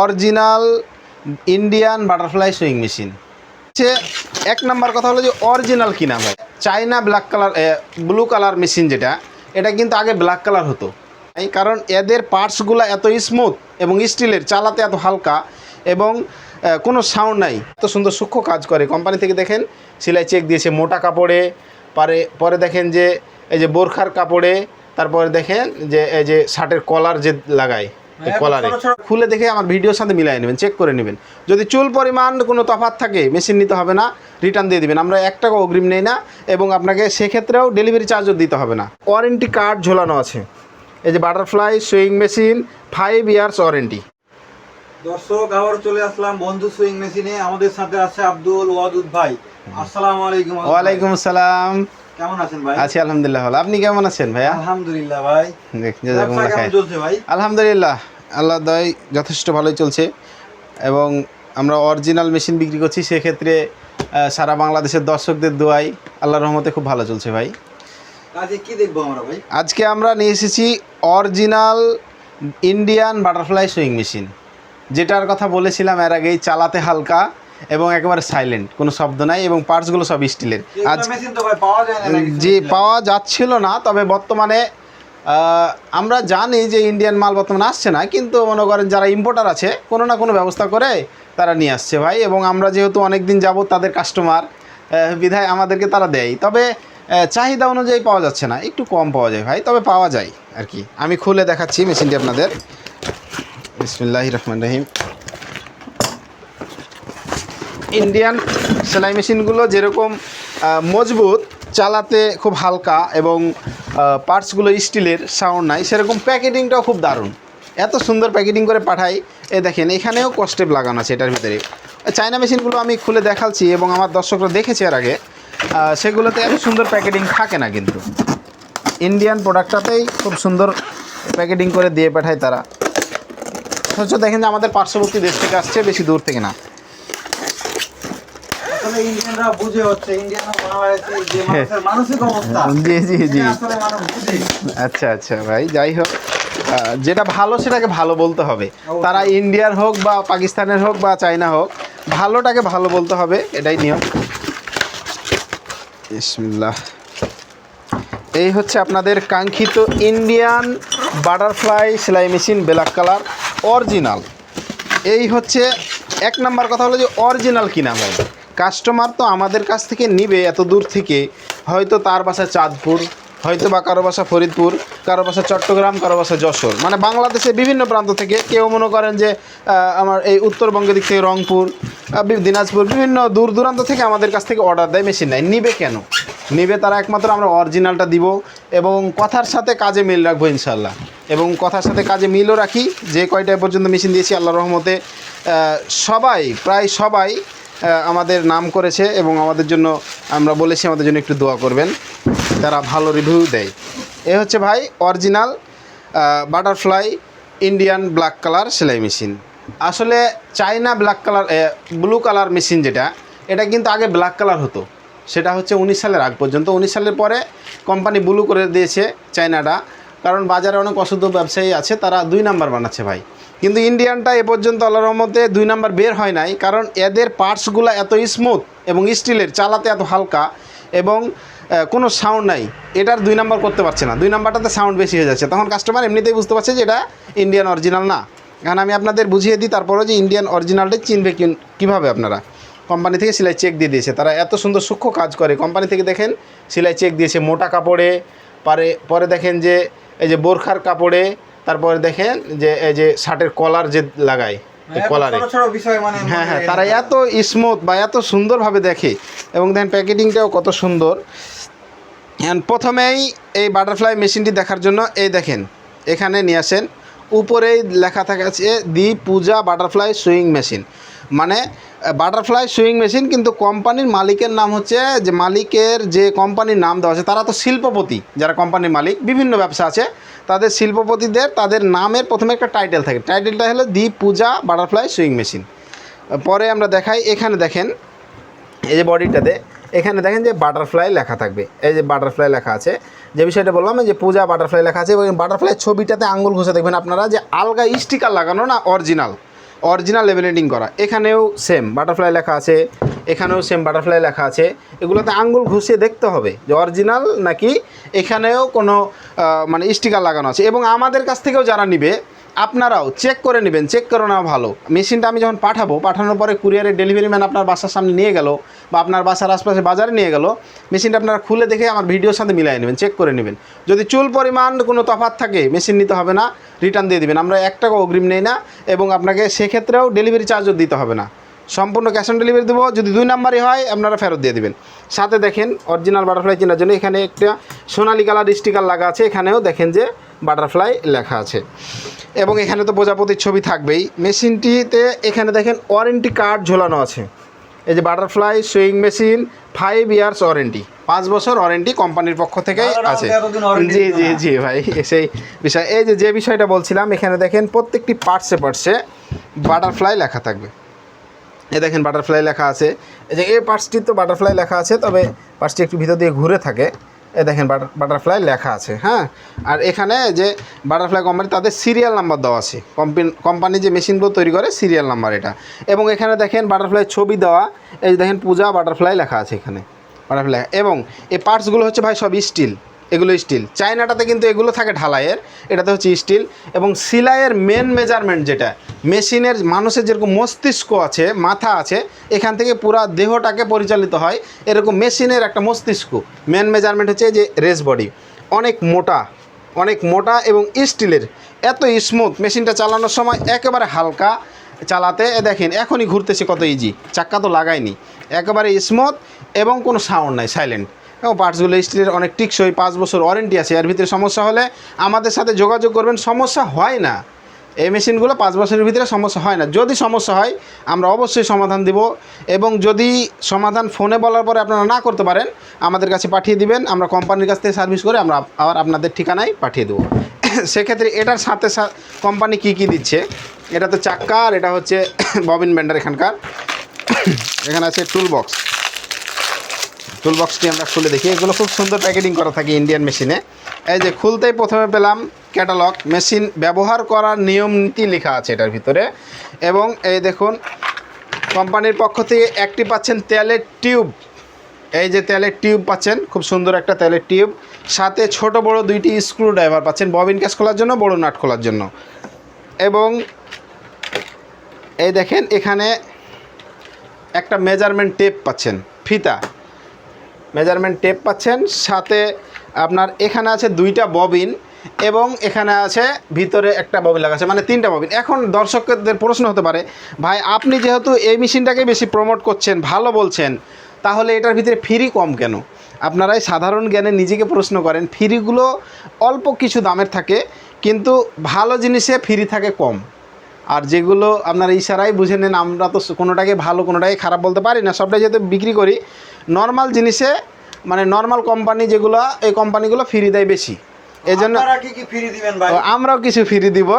Original Indian butterfly sewing machine. হচ্ছে এক number কথা হলো যে অরিজিনাল কিনা ভাই? China black colour blue colour machine যেটা, এটা কিন্তু আগে ব্ল্যাক কালার হতো। কারণ এদের পার্টসগুলো এত স্মুথ এবং স্টিলের, চালাতে এত হালকা এবং কোনো সাউন্ড নাই। এত সুন্দর সূক্ষ্ম কাজ করে। কোম্পানি থেকে দেখেন, সেলাই চেক দিয়েছে মোটা কাপড়ে, পরে পরে দেখেন যে, এই যে বোরখার কাপড়ে, তারপরে দেখেন যে, এই যে শার্টের কলার যে লাগায়। কলারে। ছোট ছোট- খুলে দেখে আমার ভিডিওর সাথে মিলাই নেবেন চেক করে নেবেন। যদি চুল পরিমাণ কোনো তফাৎ থাকে মেশিন নিতে হবে না রিটার্ন দিয়ে দিবেন। আমরা এক টাকা অগ্রিম নেই না এবং আপনাকে সেক্ষেত্রেও ডেলিভারি চার্জও দিতে হবে না। ওয়ারেন্টি কার্ড ঝোলানো আছে। এই যে butterfly sewing machine five years warranty দর্শক আবার চলে আসলাম বন্ধু সুইং মেশিনে আমাদের সাথে আছে আব্দুল ওয়াদুদ ভাই। আসসালামু আলাইকুম ওয়ালাইকুম আসসালাম কেমন আছেন ভাই? আছি আলহামদুলিল্লাহ ভালো। আপনি কেমন আছেন ভাইয়া? আলহামদুলিল্লাহ ভাই। চলছে ভাই? আলহামদুলিল্লাহ। আল্লাহ দয় যথেষ্ট ভালোই চলছে এবং আমরা অরিজিনাল মেশিন বিক্রি করছি সেক্ষেত্রে সারা বাংলাদেশের দর্শকদের দোয়াই আল্লাহর রহমতে খুব ভালো চলছে ভাই। আজকে কি দেখব আমরা ভাই? আজকে আমরা নিয়ে এসেছি original Indian butterfly sewing machine যেটার কথা বলেছিলাম এর আগেই চালাতে হালকা এবং একেবারে সাইলেন্ট কোনো শব্দ নাই এবং পার্টসগুলো সব স্টিলের আজ ভাই পাওয়া যাচ্ছিল না তবে বর্তমানে আমরা জানি যে ইন্ডিয়ান মাল বর্তমানে আসছে না, কিন্তু মনে করেন যারা ইম্পোর্টার আছে, কোনো না কোনো ব্যবস্থা করে তারা নিয়ে আসছে ভাই, এবং আমরা যেহেতু অনেক দিন যাবত তাদের কাস্টমার বিধায় আমাদেরকে তারা দেয়। তবে চাহিদা অনুযায়ী পাওয়া যাচ্ছে না, একটু কম পাওয়া যায় ভাই, তবে পাওয়া যায় আর কি। আমি খুলে দেখাচ্ছি মেশিনটি আপনাদের। বিসমিল্লাহ রহমান রহিম। ইন্ডিয়ান সেলাই মেশিনগুলো যেরকম মজবুত, চালাতে খুব হালকা এবং পার্টসগুলো স্টিলের সাউন্ড নাই, সেরকম প্যাকেটিংটাও খুব দারুণ। এত সুন্দর প্যাকেটিং করে পাঠাই, এ দেখেন, এখানেও কস্টেপ লাগানো আছে এটার ভিতরে। চায়না মেশিনগুলো আমি খুলে দেখাচ্ছি এবং আমার দর্শকরা দেখেছে এর আগে সেগুলোতে এত সুন্দর প্যাকেটিং থাকে না কিন্তু। ইন্ডিয়ান প্রোডাক্টটাতেই খুব সুন্দর প্যাকেটিং করে দিয়ে পাঠায় তারা। অথচ দেখেন যে আমাদের পার্শ্ববর্তী দেশ থেকে আসছে, বেশি দূর থেকে না। আসলে ইন্ডিয়ানরা বুঝে হচ্ছে ইন্ডিয়ানরা বাংলাদেশে যে মানুষের মানসিক অবস্থা জি জি জি। আসলে মানুষ বুঝে। আচ্ছা আচ্ছা ভাই যাই হোক যেটা ভালো সেটাকে ভালো বলতে হবে। তারা ইন্ডিয়ার হোক বা পাকিস্তানের হোক বা চায়না হোক ভালোটাকে ভালো বলতে হবে এটাই নিয়ম। এই হচ্ছে আপনাদের কাঙ্ক্ষিত ইন্ডিয়ান বাটারফ্লাই সেলাই মেশিন ব্ল্যাক কালার অরিজিনাল। এই হচ্ছে এক নাম্বার কথা হলো যে অরিজিনাল কিনা ভাই? কাস্টমার তো আমাদের কাছ থেকে নিবে এত দূর থেকে। হয়তো তার বাসা চাঁদপুর, হয়তো বা কারও বাসা ফরিদপুর, কারও বাসা চট্টগ্রাম, কারও বাসা যশোর। মানে বাংলাদেশের বিভিন্ন প্রান্ত থেকে কেউ মনে করেন যে আমার এই উত্তরবঙ্গের দিক থেকে রংপুর দিনাজপুর, বিভিন্ন দূর দূরান্ত থেকে আমাদের কাছ থেকে অর্ডার দেয় মেশিন নেয়। নিবে কেন? নিবে তারা একমাত্র আমরা অরিজিনালটা দিব এবং কথার সাথে কাজে মিল রাখব ইনশাল্লাহ এবং কথার সাথে কাজে মিলও রাখি। যে কয়টা পর্যন্ত মেশিন দিয়েছি আল্লাহ রহমতে সবাই, প্রায় সবাই আমাদের নাম করেছে এবং আমাদের জন্য আমরা বলেছি, আমাদের জন্য একটু দোয়া করবেন। তারা ভালো রিভিউ দেয়। এ হচ্ছে ভাই original butterfly Indian black colour সেলাই মেশিন আসলে China black colour blue colour machine যেটা, এটা কিন্তু আগে ব্ল্যাক কালার হতো। সেটা হচ্ছে উনিশ সালের আগ পর্যন্ত। উনিশ সালের পরে কোম্পানি ব্লু করে দিয়েছে চায়নাটা কারণ বাজারে অনেক অশুদ্ধ ব্যবসায়ী আছে, তারা দুই নাম্বার বানাচ্ছে ভাই। কিন্তু ইন্ডিয়ানটা এ পর্যন্ত আল্লাহর রহমতে দুই নাম্বার বের হয় নাই, কারণ এদের পার্টসগুলো এত স্মুথ এবং স্টিলের, চালাতে এত হালকা এবং কোনো সাউন্ড নাই। এটার দুই নাম্বার করতে পারছে না। দুই নাম্বারটাতে সাউন্ড বেশি হয়ে যাচ্ছে। তখন কাস্টমার এমনিতেই বুঝতে পারছে যে এটা ইন্ডিয়ান অরিজিনাল না। কারণ আমি আপনাদের বুঝিয়ে দিই, তারপরেও যে ইন্ডিয়ান অরিজিনালটাই চিনবে কীভাবে আপনারা। কোম্পানি থেকে সেলাই চেক দিয়ে দিয়েছে। তারা এত সুন্দর সূক্ষ্ম কাজ করে। কোম্পানি থেকে দেখেন, সেলাই চেক দিয়েছে। মোটা কাপড়ে, পরে পরে দেখেন যে, এই যে বোরখার কাপড়ে তারপরে দেখেন যে এই যে শার্টের কলার যে লাগায় হ্যাঁ, কলারে মানে হ্যাঁ হ্যাঁ তারা এত স্মুথ বা এত সুন্দরভাবে দেখে। এবং দেখেন প্যাকেটিংটাও কত সুন্দর। প্রথমেই এই বাটারফ্লাই মেশিনটি দেখার জন্য এই দেখেন এখানে নিয়ে আসেন। উপরেই লেখা থাকে আছে the Puja butterfly sewing machine মানে বাটারফ্লাই সুইং মেশিন কিন্তু কোম্পানির মালিকের নাম হচ্ছে, যে মালিকের যে কোম্পানির নাম দেওয়া আছে, তারা তো শিল্পপতি, যারা কোম্পানির মালিক, বিভিন্ন ব্যবসা আছে, তাদের শিল্পপতিদের, তাদের নামের প্রথমে একটা টাইটেল থাকে। টাইটেলটা হলো the Puja butterfly sewing machine পরে আমরা দেখাই, এখানে দেখেন, এই যে বডিটাতে এখানে দেখেন যে বাটারফ্লাই লেখা থাকবে। এই যে বাটারফ্লাই লেখা আছে, যে বিষয়টা বললাম যে পূজা বাটারফ্লাই লেখা আছে, এবং বাটারফ্লাই ছবিটাতে আঙ্গুল ঘষে দেখবেন আপনারা যে আলগা স্টিকার লাগানো না অরিজিনাল অরিজিনাল লেমিনেটিং করা। এখানেও সেম বাটারফ্লাই লেখা আছে, এখানেও সেম বাটারফ্লাই লেখা আছে। এগুলোতে আঙ্গুল ঘুষিয়ে দেখতে হবে যে অরিজিনাল নাকি এখানেও কোনো মানে স্টিকার লাগানো আছে। এবং আমাদের কাছ থেকেও যারা নিবে আপনারাও চেক করে নেবেন চেক করে নেওয়া ভালো। মেশিনটা আমি যখন পাঠাবো, পাঠানোর পরে কুরিয়ারের ডেলিভারি ম্যান আপনার বাসার সামনে নিয়ে গেল বা আপনার বাসার আশপাশে বাজারে নিয়ে গেল মেশিনটা আপনারা খুলে দেখে আমার ভিডিওর সাথে মিলাই নেবেন চেক করে নেবেন। যদি চুল পরিমাণ কোনো তফাৎ থাকে মেশিন নিতে হবে না রিটার্ন দিয়ে দেবেন। আমরা এক টাকা অগ্রিম নেই না এবং আপনাকে সেক্ষেত্রেও ডেলিভারি চার্জও দিতে হবে না। সম্পূর্ণ ক্যাশ অন ডেলিভারি দেবো, যদি দুই নাম্বারই হয়, আপনারা ফেরত দিয়ে দেবেন। সাথে দেখেন অরিজিনাল বাটারফ্লাই চেনার জন্য এখানে একটা সোনালি কালার স্টিকার লাগা আছে। এখানেও দেখেন যে বাটারফ্লাই লেখা আছে। এবং এখানে তো প্রজাপতির ছবি থাকবেই। মেশিনটিতে এখানে দেখেন ওয়ারেন্টি কার্ড ঝোলানো আছে। এই যে butterfly sewing machine five years warranty পাঁচ বছর ওয়ারেন্টি কোম্পানির পক্ষ থেকে আছে। জি জি জি ভাই সেই বিষয়। এই যে যে বিষয়টা বলছিলাম এখানে দেখেন প্রত্যেকটি পার্টসে পার্টসে বাটারফ্লাই লেখা থাকবে। এ দেখেন বাটারফ্লাই লেখা আছে। এই যে এই পার্টসটির তো বাটারফ্লাই লেখা আছে তবে পার্টসটি একটু ভিতর দিয়ে ঘুরে থাকে। এ দেখেন বাটারফ্লাই লেখা আছে হ্যাঁ? আর এখানে যে বাটারফ্লাই কোম্পানি, তাদের সিরিয়াল নাম্বার দেওয়া আছে। কোম্পানি যে মেশিনগুলো তৈরি করে সিরিয়াল নাম্বার এটা। এবং এখানে দেখেন বাটারফ্লাই ছবি দেওয়া, এই দেখেন পূজা বাটারফ্লাই লেখা আছে এখানে। বাটারফ্লাই, এবং এই পার্টসগুলো হচ্ছে ভাই সব স্টিল এগুলো স্টিল চায়নাটাতে কিন্তু এগুলো থাকে ঢালাইয়ের, এটাতে হচ্ছে স্টিল এবং সিলাইয়ের মেন মেজারমেন্ট যেটা, মেশিনের মানুষের যেরকম মস্তিষ্ক আছে, মাথা আছে, এখান থেকে পুরা দেহটাকে পরিচালিত হয় এরকম মেশিনের একটা মস্তিষ্ক। মেন মেজারমেন্ট হচ্ছে যে রেস বডি অনেক মোটা অনেক মোটা এবং স্টিলের এত স্মুথ মেশিনটা চালানোর সময় একেবারে হালকা চালাতে দেখেন এখনই ঘুরতেছে কত ইজি চাক্কা তো লাগায়নি। একেবারে স্মুথ এবং কোনো সাউন্ড নাই সাইলেন্ট এবং পার্টসগুলো স্টিলের অনেক টিকসই, পাঁচ বছর ওয়ারেন্টি আছে। এর ভিতরে সমস্যা হলে আমাদের সাথে যোগাযোগ করবেন, সমস্যা হয় না। এই মেশিনগুলো পাঁচ বছরের ভিতরে সমস্যা হয় না। যদি সমস্যা হয়, আমরা অবশ্যই সমাধান দিব এবং যদি সমাধান ফোনে বলার পরে আপনারা না করতে পারেন, আমাদের কাছে পাঠিয়ে দিবেন। আমরা কোম্পানির কাছ থেকে সার্ভিস করে আমরা আবার আপনাদের ঠিকানায় পাঠিয়ে দেবো। সেক্ষেত্রে এটার সাথে কোম্পানি কি কি দিচ্ছে? এটা তো চাক্কা আর এটা হচ্ছে ববিন ব্যান্ডার এখানকার। এখানে আছে টুল বক্স টুল বক্সটি আমরা খুলে দেখি। এগুলো খুব সুন্দর প্যাকেটিং করা থাকে ইন্ডিয়ান মেশিনে এই যে খুলতেই প্রথমে পেলাম ক্যাটালগ মেশিন ব্যবহার করার নিয়ম নীতি লেখা আছে এটার ভিতরে। এবং এই দেখুন কোম্পানির পক্ষ থেকে একটি পাচ্ছেন তেলের টিউব এই যে তেলের টিউব পাচ্ছেন, খুব সুন্দর একটা তেলের টিউব সাথে ছোট বড় দুইটি স্ক্রু ড্রাইভার পাচ্ছেন ববিন ক্যাশ খোলার জন্য, বড় নাট খোলার জন্য। এবং এই দেখেন, এখানে একটা মেজারমেন্ট টেপ পাচ্ছেন, ফিতা। মেজারমেন্ট টেপ পাচ্ছেন। সাথে আপনার এখানে আছে দুইটা ববিন এবং এখানে আছে ভিতরে একটা ববিন লাগাচ্ছে মানে তিনটা ববিন এখন দর্শকদের প্রশ্ন হতে পারে, ভাই আপনি যেহেতু এই মেশিনটাকে বেশি প্রমোট করছেন, ভালো বলছেন, তাহলে এটার ভিতরে ফ্রি কম কেন? আপনারাই সাধারণ জ্ঞানে নিজেকে প্রশ্ন করেন ফ্রিগুলো অল্প কিছু দামের থাকে, কিন্তু ভালো জিনিসে ফ্রি থাকে কম। আর যেগুলো আপনারা ইশারাই বুঝে নেন, আমরা তো কোনোটাকে ভালো, কোনোটাকে খারাপ বলতে পারি না, সবটাই যেহেতু বিক্রি করি নর্মাল জিনিসে মানে নর্মাল কোম্পানি যেগুলো এই কোম্পানিগুলো ফ্রি দেয় বেশি। এই জন্য আপনারা কি কি ফ্রি দিবেন ভাই? ও, আমরাও কিছু ফ্রি দিব।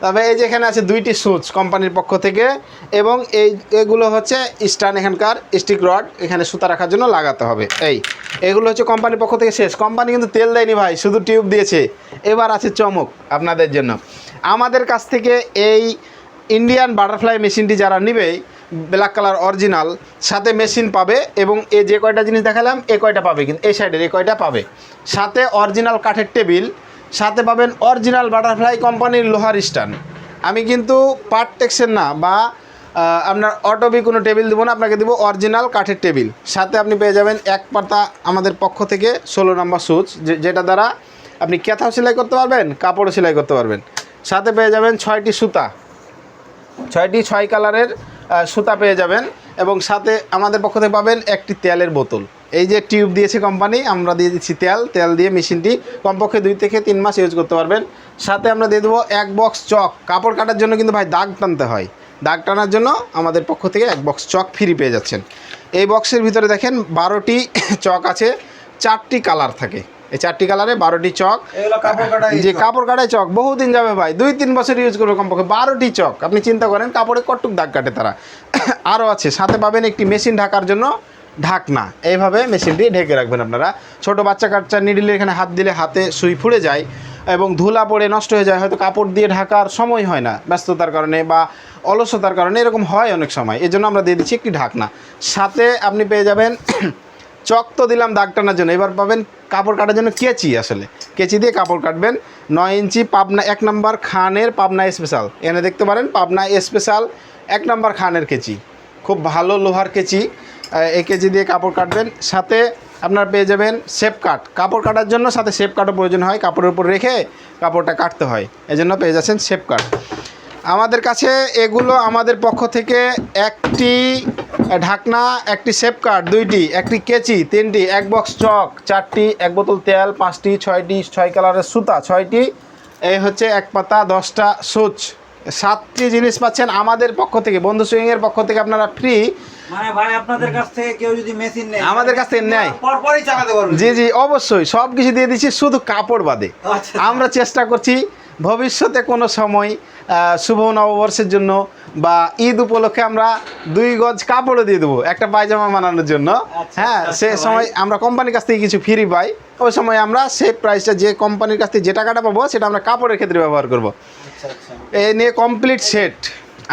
তবে এই যে এখানে আছে দুইটি সুচ কোম্পানির পক্ষ থেকে এবং এই এগুলো হচ্ছে স্টান এখানকার স্টিক রড এখানে সুতা রাখার জন্য লাগাতে হবে। এই এগুলো হচ্ছে কোম্পানির পক্ষ থেকে শেষ। কোম্পানি কিন্তু তেল দেয়নি ভাই শুধু টিউব দিয়েছে। এবার আছে চমক আপনাদের জন্য। আমাদের কাছ থেকে এই ইন্ডিয়ান বাটারফ্লাই মেশিনটি যারা নেবে ব্ল্যাক কালার অরিজিনাল সাথে মেশিন পাবে এবং এ যে কয়টা জিনিস দেখালাম, এ কয়টা পাবে কিন্তু, এই সাইডের এ কয়টা পাবে? সাথে অরিজিনাল কাঠের টেবিল সাথে পাবেন অরিজিনাল বাটারফ্লাই কোম্পানির লোহার স্ট্যান্ড আমি কিন্তু পার্ট টেক্সের না বা আপনার অটোবি কোনো টেবিল দেবো না, আপনাকে দেবো অরিজিনাল কাঠের টেবিল সাথে আপনি পেয়ে যাবেন এক পাতা আমাদের পক্ষ থেকে ষোলো নম্বর সুচ যেটা দ্বারা আপনি কেথাও সেলাই করতে পারবেন, কাপড়ও সেলাই করতে পারবেন। সাথে পেয়ে যাবেন ছয়টি সুতা। ছয়টি ছয় কালারের সুতা পেয়ে যাবেন এবং সাথে আমাদের পক্ষ থেকে পাবেন একটি তেলের বোতল। এই যে টিউব দিয়েছে কোম্পানি আমরা দিয়ে দিচ্ছি তেল। তেল দিয়ে মেশিনটি কমপক্ষে দুই থেকে তিন মাস ইউজ করতে পারবেন। সাথে আমরা দিয়ে দেবো এক বক্স চক। কাপড় কাটার জন্য কিন্তু ভাই দাগ টানতে হয়। দাগ টানার জন্য আমাদের পক্ষ থেকে এক বক্স চক ফ্রি পেয়ে যাচ্ছেন। এই বক্সের ভিতরে দেখেন বারোটি চক আছে, চারটি কালার থাকে। এই চারটি কালারে বারোটি চক। যে কাপড় কাটায় চক। বহুদিন যাবে ভাই দুই তিন বছর ইউজ করবে কমপক্ষে বারোটি চক। আপনি চিন্তা করেন কাপড়ে কটুক দাগ কাটে তারা। আরও আছে সাথে পাবেন একটি মেশিন ঢাকার জন্য ঢাকনা। এইভাবে মেশিনটি ঢেকে রাখবেন আপনারা। ছোট বাচ্চা কাচ্চা নিডিলে এখানে হাত দিলে হাতে সুই ফুড়ে যায় এবং ধুলা পড়ে নষ্ট হয়ে যায় হয়তো কাপড় দিয়ে ঢাকার সময় হয় না ব্যস্ততার কারণে বা অলসতার কারণে এরকম হয় অনেক সময়। এই জন্য আমরা দিয়ে দিচ্ছি একটি ঢাকনা। সাথে আপনি পেয়ে যাবেন চক তো দিলাম দাগ টানার জন্য। এবার পাবেন কাপড় কাটার জন্য কেচি আসলে। কেচি দিয়ে কাপড় কাটবেন। নয় ইঞ্চি পাবনা, এক নম্বর খানের পাবনা স্পেশাল এনে দেখতে পারেন, পাবনা স্পেশাল এক নম্বর খানের কেচি। খুব ভালো লোহার কেচি। এই কেচি দিয়ে কাপড় কাটবেন। সাথে আপনার পেয়ে যাবেন শেপ কাট কাপড় কাটার জন্য সাথে শেপ কাটও প্রয়োজন হয়। কাপড়ের উপর রেখে কাপড়টা কাটতে হয়। এই জন্য পেয়ে যাচ্ছেন শেপ কাট আমাদের কাছে এগুলো আমাদের পক্ষ থেকে একটি ঢাকনা একটি শেপ কার্ড দুইটি একটি কেচি তিনটি এক বক্স চক চারটি এক বোতল তেল পাঁচটি ছয়টি ছয় কালারের সুতা ছয়টি এই হচ্ছে এক পাতা দশটা সুচ। সাতটি জিনিস পাচ্ছেন আমাদের পক্ষ থেকে বন্ধু সুইংয়ের পক্ষ থেকে আপনারা ফ্রি মানে ভাই আপনাদের কাছ থেকে কেউ যদি মেশিন নেয় আমাদের কাছ থেকে নেয়। পরপরই চালাতে পারবে। জি জি অবশ্যই। সব কিছু দিয়ে দিচ্ছি শুধু কাপড় বাদে। আচ্ছা। আমরা চেষ্টা করছি ভবিষ্যতে কোনো সময় শুভ নববর্ষের জন্য বা ঈদ উপলক্ষে আমরা দুই গজ কাপড়ও দিয়ে দেবো একটা পায়জামা বানানোর জন্য। আচ্ছা, হ্যাঁ আচ্ছা, সে সময় আমরা কোম্পানির কাছ থেকে কিছু ফ্রি পাই ওই সময় আমরা সেই প্রাইসটা যে কোম্পানির কাছ থেকে যে টাকাটা পাবো সেটা আমরা কাপড়ের ক্ষেত্রে ব্যবহার করব। আচ্ছা আচ্ছা। এ নিয়ে কমপ্লিট সেট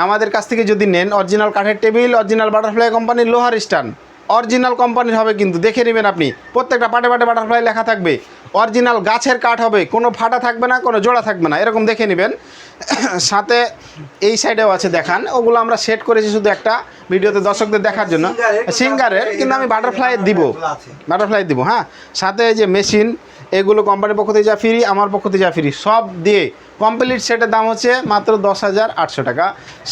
আমাদের কাছ থেকে যদি নেন অরিজিনাল কাঠের টেবিল অরিজিনাল বাটারফ্লাই কোম্পানির লোহার স্ট্যান্ড অরিজিনাল কোম্পানির হবে কিন্তু দেখে নেবেন আপনি। প্রত্যেকটা পাটে পাটে বাটারফ্লাই লেখা থাকবে। অরিজিনাল গাছের কাঠ হবে কোনো ফাটা থাকবে না কোনো জোড়া থাকবে না এরকম দেখে নেবেন। সাথে এই সাইডেও আছে দেখান। ওগুলো আমরা সেট করেছি শুধু একটা ভিডিওতে দর্শকদের দেখার জন্য। সিঙ্গারের, কিন্তু আমি বাটারফ্লাই দিব। বাটারফ্লাই দিব হ্যাঁ। সাথে এই যে মেশিন এগুলো কোম্পানির পক্ষ থেকে যা ফ্রি আমার পক্ষ থেকে যা ফ্রি সব দিয়ে কমপ্লিট সেটের দাম হচ্ছে মাত্র দশ হাজার আটশো টাকা।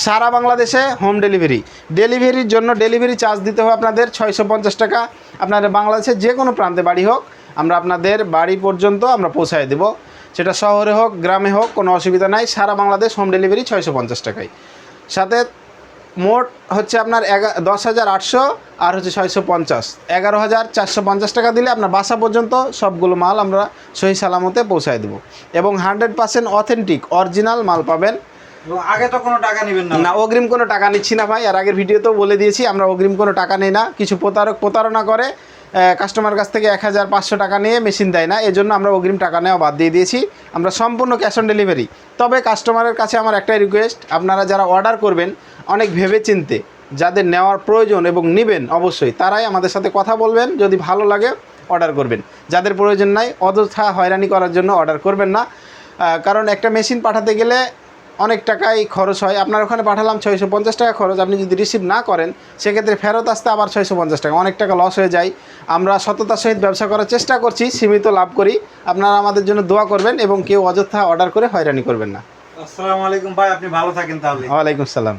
সারা বাংলাদেশে হোম ডেলিভারি ডেলিভারির জন্য ডেলিভারি চার্জ দিতে হবে আপনাদের ছয়শো পঞ্চাশ টাকা। আপনাদের বাংলাদেশের যে কোনো প্রান্তে বাড়ি হোক, আমরা আপনাদের বাড়ি পর্যন্ত আমরা পৌঁছায় দেবো। সেটা শহরে হোক, গ্রামে হোক, কোনো অসুবিধা নাই। সারা বাংলাদেশ হোম ডেলিভারি ছয়শো পঞ্চাশ টাকায়। সাথে মোট হচ্ছে আপনার এগা দশ হাজার আটশো আর হচ্ছে ছয়শো পঞ্চাশ। এগারো হাজার চারশো পঞ্চাশ টাকা দিলে আপনার বাসা পর্যন্ত সবগুলো মাল আমরা সহি সালামতে পৌঁছায় দেবো। এবং হান্ড্রেড পার্সেন্ট অথেন্টিক অরিজিনাল মাল পাবেন। আগে তো কোনো টাকা নেবেন না। না অগ্রিম কোনো টাকা নিচ্ছি না ভাই। আর আগের ভিডিওতেও বলে দিয়েছি আমরা অগ্রিম কোনো টাকা নেই না। কিছু প্রতারক প্রতারণা করে কাস্টমার কাছ থেকে এক হাজার পাঁচশো টাকা নিয়ে মেশিন দেয় না। এজন্য আমরা অগ্রিম টাকা নেওয়া বাদ দিয়ে দিয়েছি। আমরা সম্পূর্ণ ক্যাশ অন ডেলিভারি তবে কাস্টমারের কাছে আমার একটাই রিকোয়েস্ট আপনারা যারা অর্ডার করবেন অনেক ভেবে চিনতে যাদের নেওয়ার প্রয়োজন এবং নেবেন অবশ্যই তারাই আমাদের সাথে কথা বলবেন যদি ভালো লাগে অর্ডার করবেন। যাদের প্রয়োজন নাই অযথা হয়রানি করার জন্য অর্ডার করবেন না। কারণ একটা মেশিন পাঠাতে গেলে অনেক টাকাই খরচ হয়। আপনার ওখানে পাঠালাম ছয়শো পঞ্চাশ টাকা খরচ আপনি যদি রিসিভ না করেন সেক্ষেত্রে ফেরত আসতে আবার ছয়শো পঞ্চাশ টাকা। অনেক টাকা লস হয়ে যায়। আমরা সততার সহিত ব্যবসা করার চেষ্টা করছি সীমিত লাভ করি। আপনারা আমাদের জন্য দোয়া করবেন এবং কেউ অযথা অর্ডার করে হয়রানি করবেন না। আসসালামু আলাইকুম ভাই আপনি ভালো থাকেন তাহলে। ওয়ালাইকুম আসসালাম।